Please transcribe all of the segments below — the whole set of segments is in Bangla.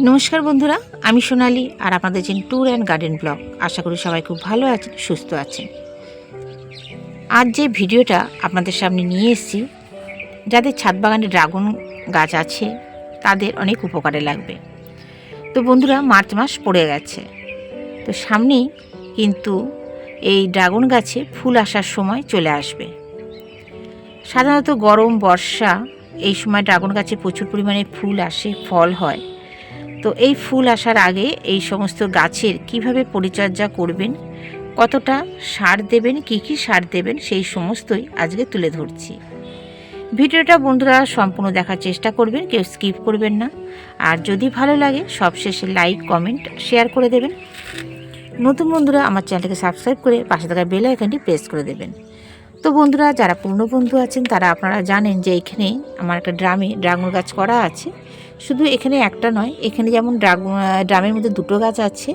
নমস্কার বন্ধুরা, আমি সোনালি আর আপনাদের যে ট্যুর অ্যান্ড গার্ডেন ব্লগ, আশা করি সবাই খুব ভালো আছেন, সুস্থ আছেন। আজ যে ভিডিওটা আপনাদের সামনে নিয়ে এসেছি, যাদের ছাদ বাগানে ড্রাগন গাছ আছে, তাদের অনেক উপকারে লাগবে। তো বন্ধুরা, মার্চ মাস পড়ে গেছে। তো সামনেই কিন্তু এই ড্রাগন গাছে ফুল আসার সময় চলে আসবে। সাধারণত গরম, বর্ষা, এই সময় ড্রাগন গাছে প্রচুর পরিমাণে ফুল আসে, ফল হয়। তো এই ফুল আসার আগে এই সমস্ত গাছের কীভাবে পরিচর্যা করবেন, কতটা সার দেবেন, কি কি সার দেবেন, সেই সমস্তই আজকে তুলে ধরছি। ভিডিওটা বন্ধুরা সম্পূর্ণ দেখার চেষ্টা করবেন, কেউ স্কিপ করবেন না। আর যদি ভালো লাগে, সবশেষে লাইক, কমেন্ট, শেয়ার করে দেবেন। নতুন বন্ধুরা, আমার চ্যানেলকে সাবস্ক্রাইব করে পাশে থাকা বেল আইকনটি প্রেস করে দেবেন। তো বন্ধুরা, যারা পুরনো বন্ধু আছেন, তারা আপনারা জানেন যে এখানে আমার একটা ড্রামে ড্রাগন গাছ করা আছে। শুধু এখানে একটা নয়, এখানে যেমন ড্রামের মধ্যে দুটো গাছ আছে,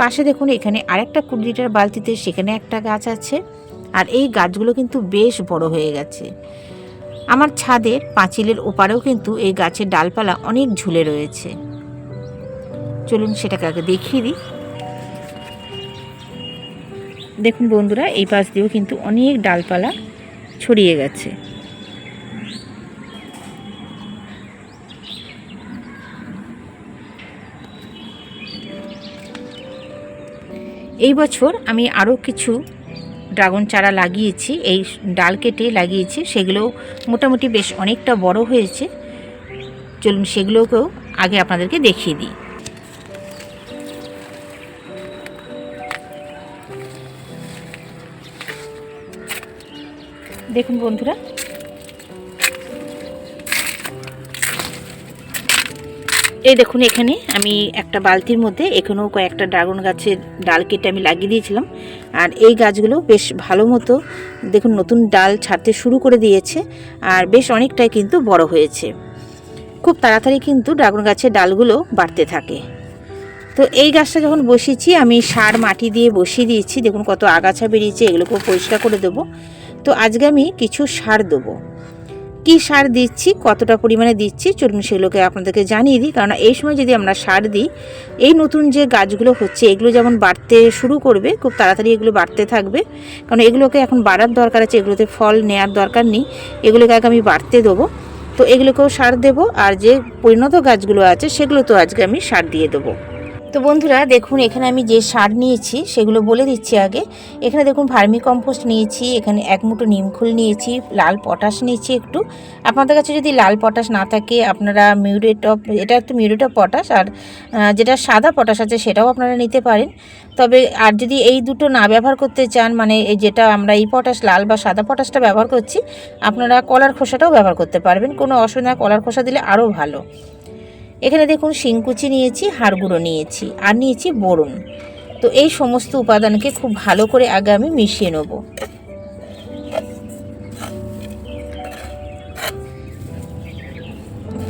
পাশে দেখুন এখানে আরেকটা কুড়ি লিটার বালতিতে সেখানে একটা গাছ আছে, আর এই গাছগুলো কিন্তু বেশ বড় হয়ে গেছে। আমার ছাদের পাঁচিলের ওপারেও কিন্তু এই গাছের ডালপালা অনেক ঝুলে রয়েছে। চলুন সেটাকে আগে দেখিয়ে দিই। দেখুন বন্ধুরা, এই পাশ দিয়েও কিন্তু অনেক ডালপালা ছড়িয়ে গেছে। এই বছর আমি আরও কিছু ড্রাগন চারা লাগিয়েছি, এই ডাল কেটে লাগিয়েছি সেগুলো মোটামুটি বেশ অনেকটা বড় হয়েছে। চলুন সেগুলোকেও আগে আপনাদেরকে দেখিয়ে দিই। দেখুন বন্ধুরা এই দেখুন এখানে আমি একটা বালতির মধ্যে এখানেও কয়েকটা ড্রাগন গাছের ডাল কেটে আমি লাগিয়ে দিয়েছিলাম। আর এই গাছগুলো বেশ ভালো মতো দেখুন নতুন ডাল ছাড়তে শুরু করে দিয়েছে আর বেশ অনেকটাই কিন্তু বড় হয়েছে। খুব তাড়াতাড়ি কিন্তু ড্রাগন গাছের ডালগুলো বাড়তে থাকে। তো এই গাছটা যখন বসিয়েছি, আমি সার মাটি দিয়ে বসিয়ে দিয়েছি। দেখুন কত আগাছা বেরিয়েছে, এগুলোকেও পরিষ্কার করে দেবো। তো আজকে আমি কিছু সার দেবো। কী সার দিচ্ছি, কতটা পরিমাণে দিচ্ছি, চলুন সেগুলোকে আপনাদেরকে জানিয়ে দিই। কারণ এই সময় যদি আমরা সার দিই, এই নতুন যে গাছগুলো হচ্ছে, এগুলো যেমন বাড়তে শুরু করবে, খুব তাড়াতাড়ি এগুলো বাড়তে থাকবে। কারণ এগুলোকে এখন বাড়ার দরকার আছে, এগুলোতে ফল নেওয়ার দরকার নেই, এগুলোকে আগে আমি বাড়তে দেবো। তো এগুলোকেও সার দেবো, আর যে পরিণত গাছগুলো আছে, সেগুলো তো আজকে আমি সার দিয়ে দেবো। তো বন্ধুরা, দেখুন, এখানে আমি যে সার নিয়েছি, সেগুলো বলে দিচ্ছি আগে। এখানে দেখুন ভার্মি কম্পোস্ট নিয়েছি, এখানে এক মুঠো নিমখুল নিয়েছি, লাল পটাশ নিয়েছি একটু। আপনাদের কাছে যদি লাল পটাশ না থাকে, আপনারা মিউরেট অফ, এটা একটু মিউরেট অফ পটাশ, আর যেটা সাদা পটাশ আছে, সেটাও আপনারা নিতে পারেন। তবে, আর যদি এই দুটো না ব্যবহার করতে চান মানে যেটা আমরা এই পটাশ, লাল বা সাদা পটাশটা ব্যবহার করছি, আপনারা কলার খোসাটাও ব্যবহার করতে পারবেন। কোনো অসুবিধা কলার খোসা দিলে আরও ভালো। এখানে দেখুন শিংকুচি নিয়েছি, হাড়গুঁড়ো নিয়েছি আর নিয়েছি বোরন তো এই সমস্ত উপাদানকে খুব ভালো করে আগে আমি মিশিয়ে নেব।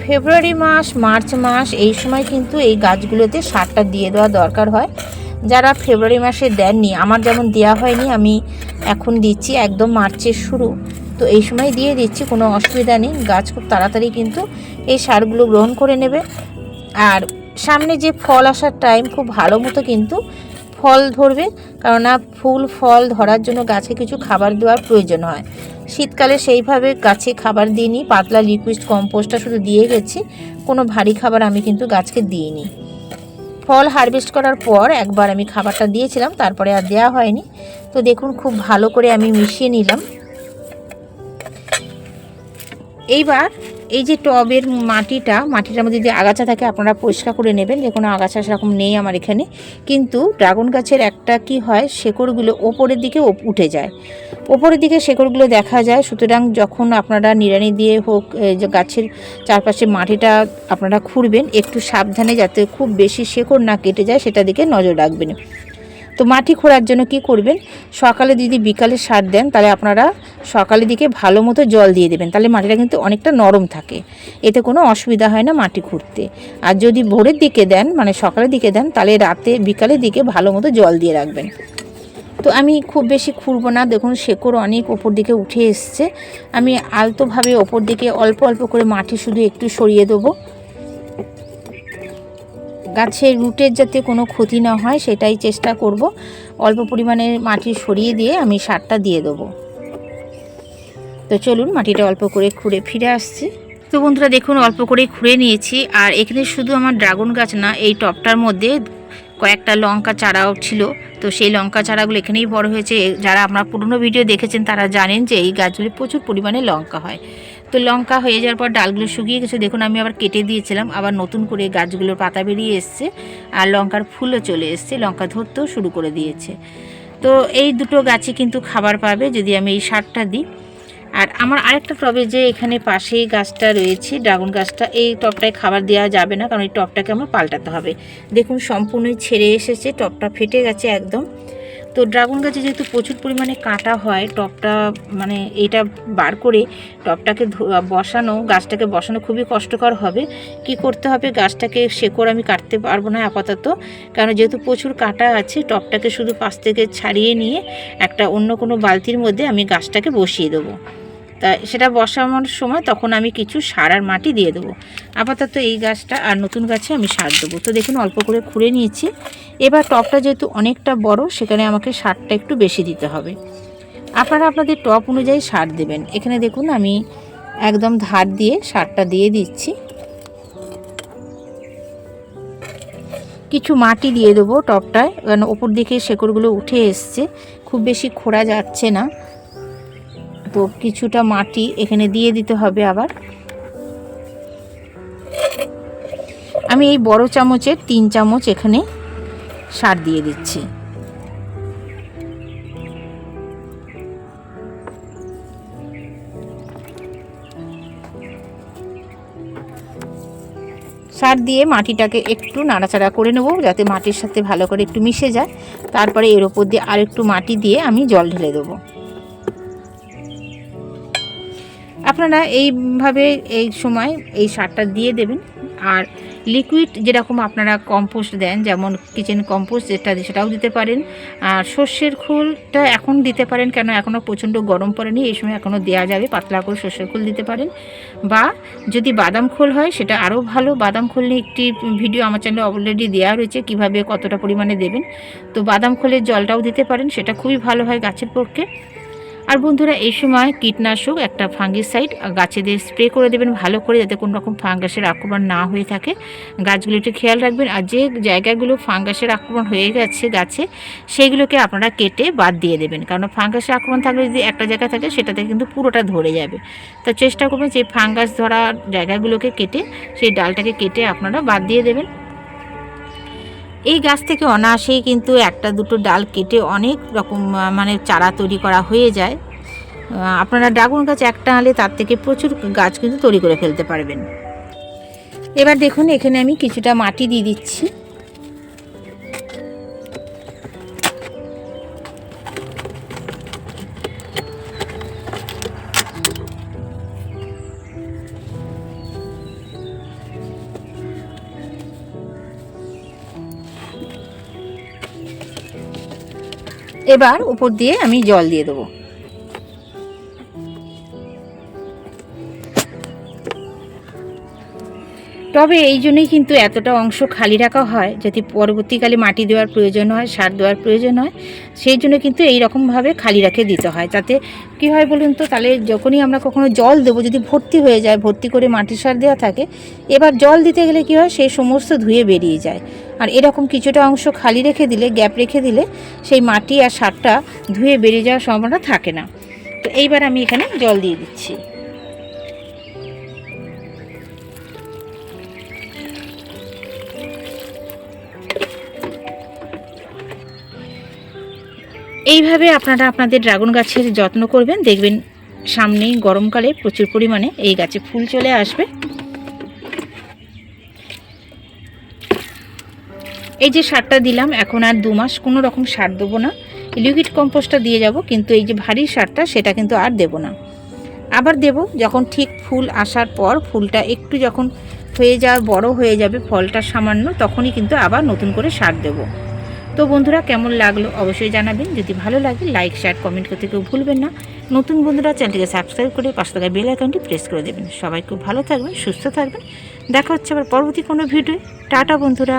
ফেব্রুয়ারি মাস, মার্চ মাস, এই সময় কিন্তু এই গাছগুলোতে সারটা দিয়ে দেওয়া দরকার হয়। যারা ফেব্রুয়ারি মাসে দেননি, আমার যেমন দেওয়া হয়নি, আমি এখন দিচ্ছি একদম মার্চের শুরু। তো এই সময় দিয়ে দিচ্ছি, কোনো অসুবিধা নেই। গাছ খুব তাড়াতাড়ি কিন্তু এই সারগুলো গ্রহণ করে নেবে। আর সামনে যে ফল আসার টাইম খুব ভালো মতো কিন্তু ফল ধরবে, কেননা ফুল, ফল ধরার জন্য গাছে কিছু খাবার দেওয়ার প্রয়োজন হয়। শীতকালে সেইভাবে গাছে খাবার দিইনি, পাতলা লিকুইড কম্পোস্টটা শুধু দিয়ে গেছি, কোনো ভারী খাবার আমি কিন্তু গাছকে দিইনি। ফল হারভেস্ট করার পর একবার আমি খাবারটা দিয়েছিলাম, তারপরে আর দেওয়া হয়নি। তো দেখুন, খুব ভালো করে আমি মিশিয়ে নিলাম। এইবার এই যে টবের মাটিটা মাটিটার মধ্যে যদি আগাছা থাকে আপনারা পরিষ্কার করে নেবেন, যে কোনো আগাছা সেরকম নেই আমার এখানে। কিন্তু ড্রাগন গাছের একটা কি হয়, শেকড়গুলো ওপরের দিকে উঠে যায়। ওপরের দিকে শেকড়গুলো দেখা যায়, সুতরাং যখন আপনারা নিড়ানি দিয়ে হোক যে গাছের চারপাশে মাটিটা আপনারা খুঁড়বেন, একটু সাবধানে যাতে খুব বেশি শেকড় না কেটে যায়, সেটা দিকে নজর রাখবেন। তো মাটি খোঁড়ার জন্য কি করবেন? সকালে যদি বিকালে সার দেন, তাহলে আপনারা সকালের দিকে ভালো মতো জল দিয়ে দেবেন। তাহলে মাটিটা কিন্তু অনেকটা নরম থাকে। এতে কোনো অসুবিধা হয় না মাটি খুঁড়তে। আর যদি ভোরের দিকে দেন মানে সকালের দিকে দেন, তাহলে রাতে বিকালের দিকে ভালো মতো জল দিয়ে রাখবেন। তো আমি খুব বেশি খুঁড়বো না। দেখুন, শেকড় অনেক ওপর দিকে উঠে এসছে। আমি আলতোভাবে ওপর দিকে অল্প অল্প করে মাটি শুধু একটু সরিয়ে দেবো। গাছের রুটের যাতে কোনো ক্ষতি না হয়, সেটাই চেষ্টা করব। অল্প পরিমাণে মাটি সরিয়ে দিয়ে আমি সারটা দিয়ে দেবো। তো চলুন, মাটিটা অল্প করে খুঁড়ে ফিরে আসছি। তো বন্ধুরা, দেখুন, অল্প করে খুঁড়ে নিয়েছি। আর এখানে শুধু আমার ড্রাগন গাছ না, এই টপটার মধ্যে কয়েকটা লঙ্কা চারাও ছিল। তো সেই লঙ্কা চারাগুলো এখানেই বড় হয়েছে। যারা আপনারা পুরনো ভিডিও দেখেছেন, তারা জানেন যে এই গাছগুলি প্রচুর পরিমাণে লঙ্কা হয়। তো লঙ্কা হয়ে যাওয়ার পর ডালগুলো শুকিয়ে গেছে। দেখুন, আমি আবার কেটে দিয়েছিলাম। আবার নতুন করে গাছগুলোর পাতা বেরিয়ে এসছে আর লঙ্কার ফুলও চলে এসছে। লঙ্কা ধরতেও শুরু করে দিয়েছে। তো এই দুটো গাছে কিন্তু খাবার পাবে যদি আমি এই সারটা দিই। আর আমার আরেকটা টবে যে এখানে পাশেই গাছটা রয়েছে, ড্রাগন গাছটা, এই টবটায় খাবার দেওয়া যাবে না। কারণ এই টবটাকে আমার পাল্টাতে হবে। দেখুন, সম্পূর্ণই ছেড়ে এসেছে। টবটা ফেটে গেছে একদম। তো ড্রাগন গাছে যেহেতু প্রচুর পরিমাণে কাটা হয় টবটা মানে এটা বার করে টবটাকে ধো- বসানো, গাছটাকে বসানো খুবই কষ্টকর হবে। কি করতে হবে? গাছটাকে শেকড় আমি কাটতে পারব না আপাতত, কারণ যেহেতু প্রচুর কাটা আছে টবটাকে শুধু পাশ থেকে ছাড়িয়ে নিয়ে একটা অন্য কোনো বালতির মধ্যে আমি গাছটাকে বসিয়ে দেবো। তা সেটা বসানোর সময় তখন আমি কিছু সার আর মাটি দিয়ে দেবো। আপাতত এই গাছটা আর নতুন গাছে আমি সার দেবো। তো দেখুন, অল্প করে খুঁড়ে নিয়েছি। এবার টপটা যেহেতু অনেকটা বড়, সেখানে আমাকে সারটা একটু বেশি দিতে হবে। আপনারা আপনাদের টপ অনুযায়ী সার দেবেন। এখানে দেখুন, আমি একদম ধার দিয়ে সারটা দিয়ে দিচ্ছি। কিছু মাটি দিয়ে দেবো টপটায়, কারণ ওপর দিকে শেকড়গুলো উঠে এসছে। খুব বেশি খোঁড়া যাচ্ছে না। তো কিছুটা মাটি এখানে দিয়ে দিতে হবে আবার। আমি এই বড় চামচের তিন চামচ এখানে সার দিয়ে দিচ্ছি। সার দিয়ে মাটিটাকে একটু নাড়াচাড়া করে নেব, যাতে মাটির সাথে ভালো করে একটু মিশে যায়। তারপরে এর ওপর দিয়ে আর একটু মাটি দিয়ে আমি জল ঢেলে দেবো। আপনারা এইভাবে এই সময় এই সারটা দিয়ে দেবেন। আর লিকুইড যেরকম আপনারা কম্পোস্ট দেন, যেমন কিচেন কম্পোস্ট যেটা সেটাও দিতে পারেন। আর সর্ষের খোলটা এখন দিতে পারেন, কেন এখনও প্রচণ্ড গরম পড়েনি, এই সময় এখনও দেওয়া যাবে, পাতলা করে সর্ষের খোল দিতে পারেন। বা যদি বাদাম খোল হয়, সেটা আরও ভালো। বাদাম খোল নিয়ে একটি ভিডিও আমার চ্যানেলে অলরেডি দেওয়া রয়েছে, কীভাবে কতটা পরিমাণে দেবেন। তো বাদাম খোলের জলটাও দিতে পারেন, সেটা খুবই ভালো হয় গাছের পক্ষে। আর বন্ধুরা, এই সময় কীটনাশক একটা ফাঙ্গিসাইড গাছে দিয়ে স্প্রে করে দেবেন ভালো করে, যাতে কোনো রকম ফাঙ্গাসের আক্রমণ না হয়ে থাকে। গাছগুলো একটু খেয়াল রাখবেন। আর যে জায়গাগুলো ফাঙ্গাসের আক্রমণ হয়ে গেছে গাছে, সেইগুলোকে আপনারা কেটে বাদ দিয়ে দেবেন। কারণ ফাঙ্গাসের আক্রমণ থাকলে যদি একটা জায়গা থাকে, সেটাতে কিন্তু পুরোটা ধরে যাবে। তো চেষ্টা করবেন যে ফাঙ্গাস ধরা জায়গাগুলোকে কেটে, সেই ডালটাকে কেটে আপনারা বাদ দিয়ে দেবেন। এই গাছ থেকে অনায়াসেই কিন্তু একটা দুটো ডাল কেটে অনেক রকম মানে চারা তৈরি করা হয়ে যায়। আপনারা ড্রাগন গাছ একটা আনলে তার থেকে প্রচুর গাছ কিন্তু তৈরি করে ফেলতে পারবেন। এবার দেখুন, এখানে আমি কিছুটা মাটি দিয়ে দিচ্ছি। এবার উপর দিয়ে আমি জল দিয়ে দেবো। তবে এই জন্যই কিন্তু এতটা অংশ খালি রাখা হয় যদি পরবর্তীকালে মাটি দেওয়ার প্রয়োজন হয়, সার দেওয়ার প্রয়োজন হয়, সেই জন্য কিন্তু এই রকমভাবে খালি রাখে দিতে হয়। তাতে কি হয় বলুন তো, তাহলে যখনই আমরা কখনো জল দেবো, যদি ভর্তি হয়ে যায়, ভর্তি করে মাটি সার দেওয়া থাকে, এবার জল দিতে গেলে কি হয়, সেই সমস্ত ধুয়ে বেরিয়ে যায়। আর এরকম কিছুটা অংশ খালি রেখে দিলে, গ্যাপ রেখে দিলে, সেই মাটি আর সারটা ধুয়ে বেরিয়ে যাওয়ার সম্ভাবনা থাকে না। তো এইবার আমি এখানে জল দিয়ে দিচ্ছি। এইভাবে আপনারা আপনাদের ড্রাগন গাছের যত্ন করবেন। দেখবেন সামনেই গরমকালে প্রচুর পরিমাণে এই গাছে ফুল চলে আসবে। এই যে সারটা দিলাম, এখন আর দু মাস কোনো রকম সার দেবো না। লিকুইড কম্পোস্টটা দিয়ে যাব, কিন্তু এই যে ভারী সারটা সেটা কিন্তু আর দেবো না। আবার দেব, যখন ঠিক ফুল আসার পর ফুলটা একটু যখন হয়ে যাওয়ার বড় হয়ে যাবে, ফলটা সামান্য, তখনই কিন্তু আবার নতুন করে সার দেবো। তো বন্ধুরা, কেমন লাগল অবশ্যই জানাবেন। যদি ভালো লাগে লাইক শেয়ার কমেন্ট করতে কেউ ভুলবেন না। নতুন বন্ধুরা, চ্যানেলটিকে সাবস্ক্রাইব করে পাশে থাকা বেল আইকনটি প্রেস করে দেবেন। সবাই খুব ভালো থাকবেন, সুস্থ থাকবেন। দেখা হচ্ছে আবার পরবর্তী কোনো ভিডিও টাটা বন্ধুরা।